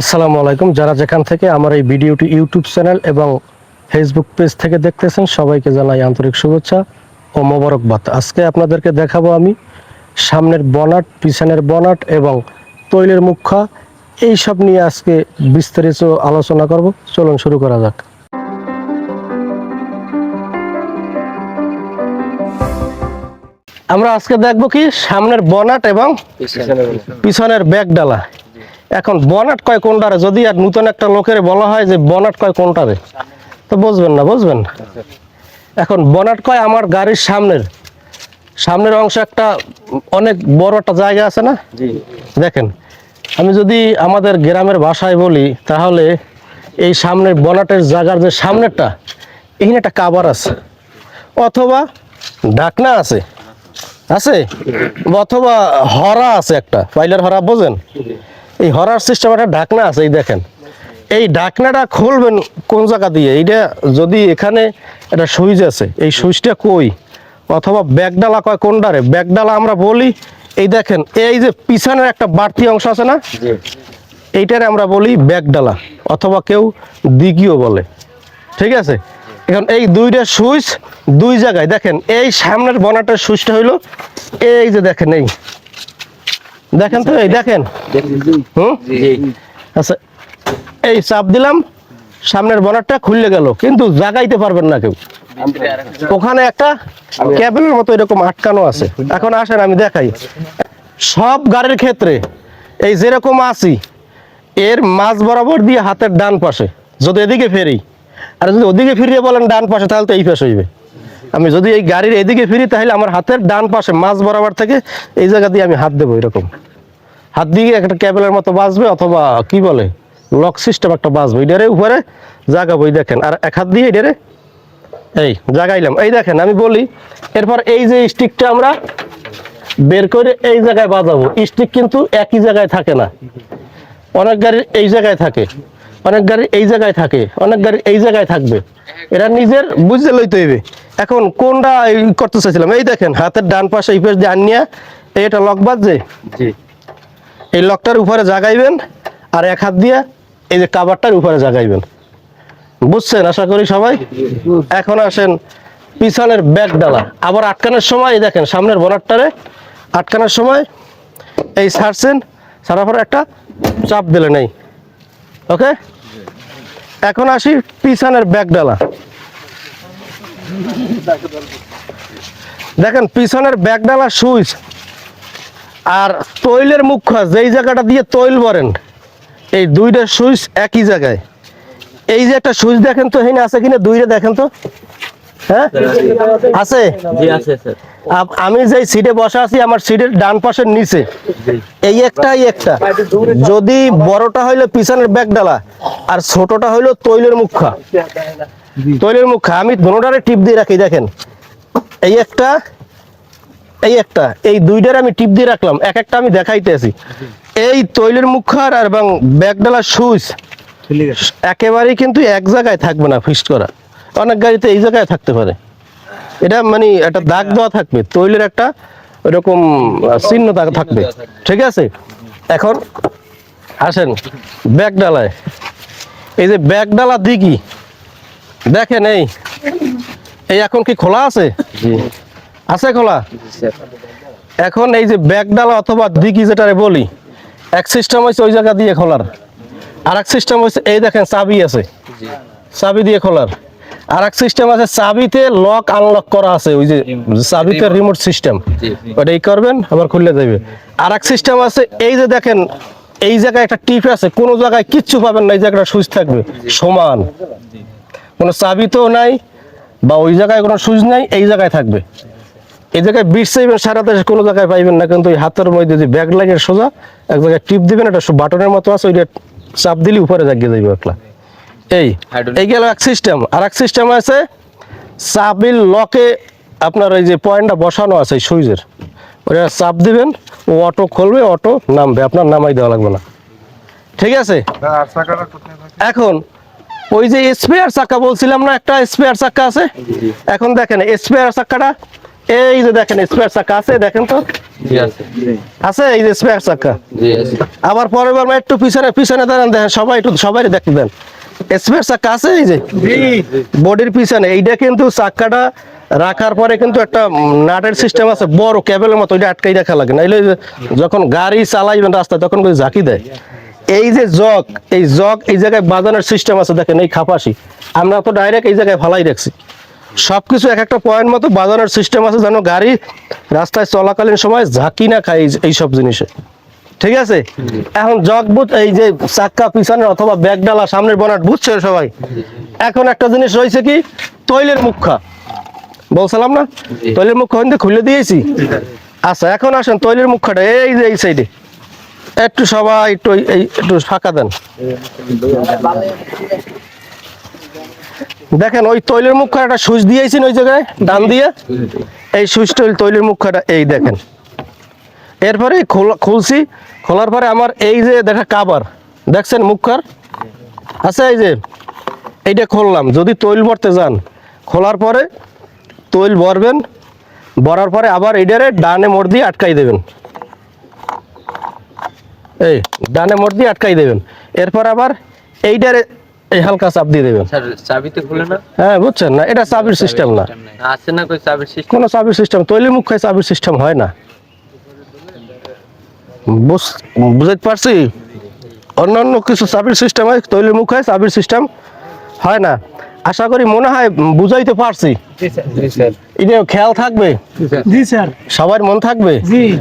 আসসালামু আলাইকুম। যারা যেখান থেকে আমার এই ভিডিওটি ইউটিউব চ্যানেল এবং ফেসবুক পেজ থেকে দেখতেছেন সবাইকে জানাই আন্তরিক শুভেচ্ছা ও মোবারকবাদ। আজকে আপনাদেরকে দেখাবো আমি সামনের বনাট পিছনের বনাট এবং তৈলের মুখা। এই সব নিয়ে আজকে বিস্তারিত আলোচনা করব। চলুন শুরু করা যাক। আমরা আজকে দেখব কি সামনের বনাট এবং পিছনের ব্যাগ ডালা এখন বনাট কয় কোনটারে? যদি আর নতুন একটা লোকের বলা হয় যে বনাট কয় কোনটারে? তো বুঝবেন না বুঝবেন এখন বনাট কয় আমার গাড়ির সামনের। সামনের অংশ একটা অনেক বড় একটা জায়গা আছে না? দেখেন আমি যদি আমাদের গ্রামের ভাষায় বলি তাহলে এই সামনের বনাটের জায়গার যে সামনেরটা এখানে একটা কাবার আছে। অথবা ঢাকনা আছে। আছে? অথবা হরা আছে একটা। পাইলার হরা বোঝেন? এই হরার সিস্টেম একটা ঢাকনা আছে এই দেখেন। এই ঢাকনাটা খুলবেন কোন জায়গা দিয়ে? এইটা যদি এখানে একটা সুইচ আছে এই সুইচটা কই? অথবা ব্যাগডালা কয় কোনটারে ব্যাগডালা আমরা বলি এই দেখেন এই যে পিছনের একটা বাড়তি অংশ আছে না? এইটারে আমরা বলি ব্যাগডালা অথবা কেউ দিঘিও বলে। ঠিক আছে? এখন এই দুইটা সুইচ দুই জায়গায় দেখেন এই সামনের বনাটের সুইচটা হইল এই যে দেখেন এই। দেখেন তো এই দেখেন। হুম? আচ্ছা এই চাপ দিলাম সামনের বনারটা খুললে গেল কিন্তু জাগাইতে পারবেন না কেউ। ওখানে একটা ক্যাবেলের মতো এরকম আটকানো আছে। এখন আসেন আমি দেখাই। সব গাড়ির ক্ষেত্রে এই যেরকম আছি এর মাঝ বরাবর দিয়ে হাতের ডান পাশে যদি এদিকে ফেরি। আর যদি ওদিকে ফিরিয়ে বলেন ডান পাশে তাহলে তো এই পাশে হইবে। আমি যদি এই গাড়ির এদিকে ফিরি, তাহলে আমার হাতের ডান পাশে মাঝ বরাবর থেকে এই জায়গা দিয়ে আমি হাত দেবো এরকম। হাত দিয়ে একটা ক্যাবেলের মতো বাজবে অথবা কি বলে, লক সিস্টেম একটা বাজবে এটারে উপরে জাগাবো এই দেখেন, আর এক হাত দিয়ে এটারে এই জাগাইলাম। এই দেখেন, আমি বলি, এরপর এই যে স্টিকটা আমরা বের করে এই জায়গায় বাজাবো। স্টিক কিন্তু একই জায়গায় থাকে না। অনেক গাড়ির এই জায়গায় থাকে। অনেক গাড়ি এই জায়গায় থাকে অনেক গাড়ি এই জায়গায় থাকবে। এরা নিজের বুঝতে লইতে হইবে। এখন কোনটা করতে চাইছিলাম? এই দেখেন হাতের ডান পাশে এই পাশ দিয়ে আনিয়া এটা লক বাজছে? এই লকটার উপরে জাগাইবেন আর এক হাত দিয়ে এই যে কাবারটার উপরে জাগাইবেন। বুঝছেন আশা করি সবাই? এখন আসেন পিছনের ব্যাগ ডালা। আবার আটকানোর সময় দেখেন সামনের বনারটারে আটকানোর সময় এই ছাড়ছেন ছাড়ার পর একটা চাপ দিলেন এই ওকে এখন আসি পিছনের ব্যাগ ডালা দেখেন পিছনের ব্যাগ ডালা সুইচ আর তৈলের মুখ্য যেই জায়গাটা দিয়ে তৈল ভরেন এই দুইটা সুইচ একই জায়গায়। এই যে একটা সুইচ দেখেন তো এখানে আছে কিনা? দুইটা দেখেন তো। হ্যাঁ? আছে। জি আছে স্যার আমি যেই সিটে বসা আছি আমার সিটের ডান পাশের নিচে। এই একটা এই একটা। যদি বড়টা হইল পিছনের ব্যাগ ডালা আর ছোটটা হইল তৈলের মুখা। তৈলের মুখা আমি দোনোটারে টিপ দিয়ে রাখি দেখেন। এই একটা এই একটা এই দুইটার আমি টিপ দিয়ে রাখলাম এক একটা আমি দেখাইতেছি। এই তৈলের মুখার আর এবং ব্যাগ ডালার সুইচ একেবারেই কিন্তু এক জায়গায় থাকবে না ফিক্সড করা। অনেক গাড়িতে এই জায়গায় থাকতে পারে। এটা মানে একটা দাগ দেওয়া থাকবে তৈলের একটা ওরকম চিহ্ন দাগ থাকবে। ঠিক আছে? এখন আসেন ব্যাগ ডালায়। এই যে ব্যাগ ডালা দিঘি দেখেন এই। এই এখন কি খোলা আছে? আছে খোলা? এখন এই যে ব্যাগ ডালা অথবা দিঘি যেটারে বলি এক সিস্টেম হয়েছে ওই জায়গা দিয়ে খোলার। আর এক সিস্টেম হচ্ছে এই দেখেন চাবি আছে। চাবি দিয়ে খোলার। আর এক সিস্টেম আছে চাবিতে লক আনলক করা আছে ওই যে চাবিতে রিমোট সিস্টেম ওটা এই করবেন আবার খুললে যাবে আর এক সিস্টেম আছে এই যে দেখেন এই জায়গায় একটা টিপ আছে কোনো জায়গায় কিচ্ছু পাবেন না এই জায়গাটা সুইচ থাকবে সমান। কোনো চাবিতেও নাই বা ওই জায়গায় কোনো সুইচ নাই এই জায়গায় থাকবে। এই জায়গায় বিট চাইবেন সারা দেশে কোনো জায়গায় পাইবেন না কিন্তু এই হাতের মধ্যে যদি ব্যাগ লাগে সোজা এক জায়গায় টিপ দিবেন একটা বাটনের মতো আছে ওইটা চাপ দিলে উপরে জাগিয়ে যাইবে একলা। এই এই গেল এক সিস্টেম আর এক সিস্টেম আছে চাবির লকে আপনার ওই যে পয়েন্টটা বসানো আছে এই সুইচের। ওটা চাপ দিবেন ও অটো খুলবে অটো নামবে আপনার নামাই দেওয়া লাগবে না। ঠিক আছে? এখন ওই যে স্পেয়ার চাকা বলছিলাম না একটা স্পেয়ার চাকা আছে? এখন দেখেন স্পেয়ার চাকাটা এই যে দেখেন স্পেয়ার চাকা আছে দেখেন তো? আছে। এই যে স্পেয়ার চাকা? আবার পরের বার একটু পিছনে পিছনে দাঁড়ান দেখেন সবাই একটু সবাই দেখতে দেন স্পেয়ার চাকা আছে এই যে? বডির পিছনে। এইটা কিন্তু চাক্কাটা রাখার পরে কিন্তু একটা নাটের সিস্টেম আছে বড় কেবলের মতো ওইটা আটকাই রাখা লাগে। নাইলে যখন গাড়ি চালাইবেন রাস্তায় তখন ঝাঁকি দেয়। এই যে জগ এই জগ এই জায়গায় বাজানোর সিস্টেম আছে দেখেন এই খাপাসি আমরা তো ডাইরেক্ট এই জায়গায় ফালাই রাখছি। সবকিছু এক একটা পয়েন্ট মতো বাজানোর সিস্টেম আছে যেন গাড়ি রাস্তায় চলাকালীন সময় ঝাঁকি না খায় এই- এই সব জিনিসে। ঠিক আছে? এখন জগ বুট এই যে চাক্কা পিছনের অথবা ব্যাগ ডালা সামনের বনাট বুঝছে সবাই। এখন একটা জিনিস রয়েছে কি? তৈলের মুখা। বলছিলাম না? তৈলের মুখা হইতে খুলে দিয়েছি? আচ্ছা এখন আসেন তৈলের মুখাটা এই যে এই সাইডে একটু সবাই একটু এই- একটু ফাঁকা দেন। দেখেন ওই তৈলের মুখটা একটা সুইচ দিয়েছেন ওই জায়গায়? ডান দিয়ে? এই সুইচ তৈলের মুখটা এই দেখেন। এরপরে খোলা- খুলছি। খোলার পরে আমার এই যে দেখা কাবার দেখছেন মুখার আচ্ছা এই যে এইটা খুললাম। যদি তৈল ভরতে যান খোলার পরে তৈল ভরবেন ভরার পরে আবার এইটারে ডানে মোড় দিয়ে আটকাই দেবেন। এই ডানে মোড় দিয়ে আটকাই দেবেন। এরপর আবার এইটারে এই হালকা চাপ দিয়ে দেবেন। স্যার চাবিতে খুলে না? হ্যাঁ বুঝছেন না? এটা চাবির সিস্টেম না। আছে না কই চাবির সিস্টেম কোনো চাবির সিস্টেম তৈলের মুখ খায় চাবির সিস্টেম হয় না। বুঝ- বুঝতে পারছি? অন্যান্য কিছু চাবির সিস্টেম হয় তৈলের মুখ হয় চাবির সিস্টেম হয় না। আশা করি মনে হয় বুঝাইতে পারছি। এটা খেয়াল থাকবে? সবার মন থাকবে? জি।